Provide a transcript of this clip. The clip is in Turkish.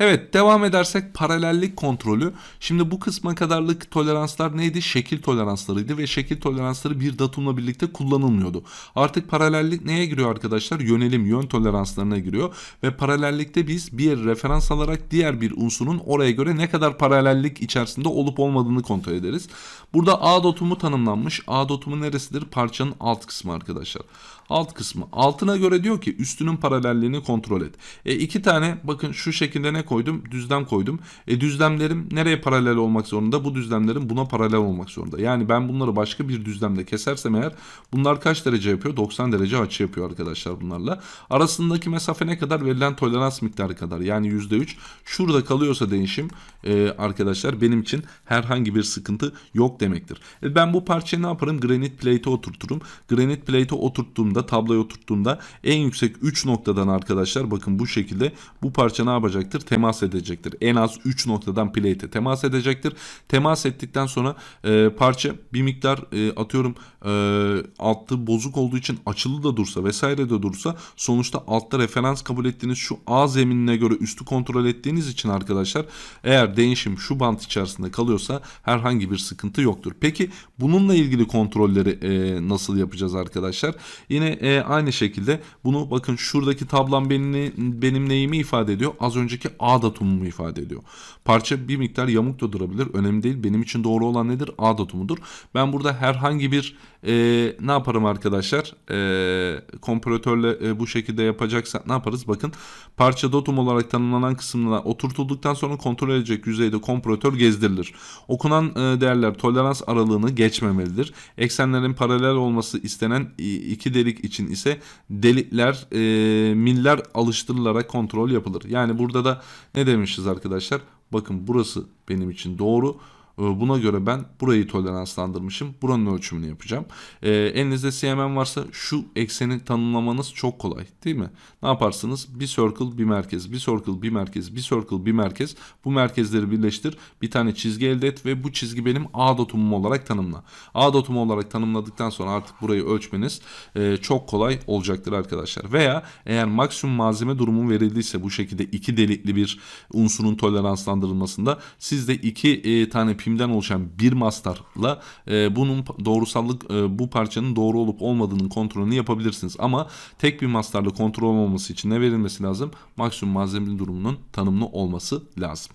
Evet devam edersek paralellik kontrolü. Şimdi bu kısma kadarlık toleranslar neydi? Şekil toleranslarıydı ve şekil toleransları bir datumla birlikte kullanılmıyordu. Artık paralellik neye giriyor arkadaşlar? Yönelim, yön toleranslarına giriyor ve paralellikte biz bir referans alarak diğer bir unsurun oraya göre ne kadar paralellik içerisinde olup olmadığını kontrol ederiz. Burada A dotumu tanımlanmış. A dotumu neresidir? Parçanın alt kısmı arkadaşlar. Alt kısmı. Altına göre diyor ki üstünün paralelliğini kontrol et. E iki tane bakın şu şekilde ne koydum? Düzlem koydum. E düzlemlerim nereye paralel olmak zorunda? Bu düzlemlerim buna paralel olmak zorunda. Yani ben bunları başka bir düzlemde kesersem eğer bunlar kaç derece yapıyor? 90 derece açı yapıyor arkadaşlar bunlarla. Arasındaki mesafe ne kadar? Verilen tolerans miktarı kadar. Yani %3. Şurada kalıyorsa değişim e, arkadaşlar benim için herhangi bir sıkıntı yok demektir. E, ben bu parçayı ne yaparım? Granit plate'e oturturum. Granit plate'e oturttuğumda, tabloya oturttuğumda en yüksek 3 noktadan arkadaşlar bakın bu şekilde bu parça ne yapacaktır? Temas edecektir. En az 3 noktadan plate'e temas edecektir. Temas ettikten sonra e, parça bir miktar e, atıyorum e, altı bozuk olduğu için açılı da dursa vesaire de dursa sonuçta altta referans kabul ettiğiniz şu A zeminine göre üstü kontrol ettiğiniz için arkadaşlar eğer değişim şu bant içerisinde kalıyorsa herhangi bir sıkıntı yoktur. Peki bununla ilgili kontrolleri e, nasıl yapacağız arkadaşlar? Yine e, aynı şekilde bunu bakın şuradaki tablam benim, benim neyimi ifade ediyor? Az önceki A datumumu ifade ediyor. Parça bir miktar yamuk da durabilir. Önemli değil. Benim için doğru olan nedir? A datumudur. Ben burada herhangi bir e, ne yaparım arkadaşlar? E, komparatörle e, bu şekilde yapacaksak ne yaparız? Bakın parça datum olarak tanımlanan kısmına oturtulduktan sonra kontrol edecek yüzeyde komparatör gezdirilir. Okunan e, değerler tolerans aralığını geçmemelidir. Eksenlerin paralel olması istenen iki delik için ise delikler e, miller alıştırılarak kontrol yapılır. Yani burada da ne demişiz arkadaşlar? Bakın burası benim için doğru. Ee, Buna göre ben burayı toleranslandırmışım. Buranın ölçümünü yapacağım. Ee, elinizde CMM varsa şu ekseni tanımlamanız çok kolay değil mi? Ne yaparsınız? Bir circle bir merkez, bir circle bir merkez, bir circle bir merkez. Bu merkezleri birleştir. Bir tane çizgi elde et ve bu çizgi benim A datumum olarak tanımla. A datumu olarak tanımladıktan sonra artık burayı ölçmeniz e, çok kolay olacaktır arkadaşlar. Veya eğer maksimum malzeme durumu verildiyse bu şekilde iki delikli bir unsurun toleranslandırılmasında siz de iki e, tane pimden oluşan bir mastarla e, bunun doğrusallık e, bu parçanın doğru olup olmadığının kontrolünü yapabilirsiniz. Ama tek bir mastarla kontrol olmaması için ne verilmesi lazım? Maksimum malzeme durumunun tanımlı olması lazım.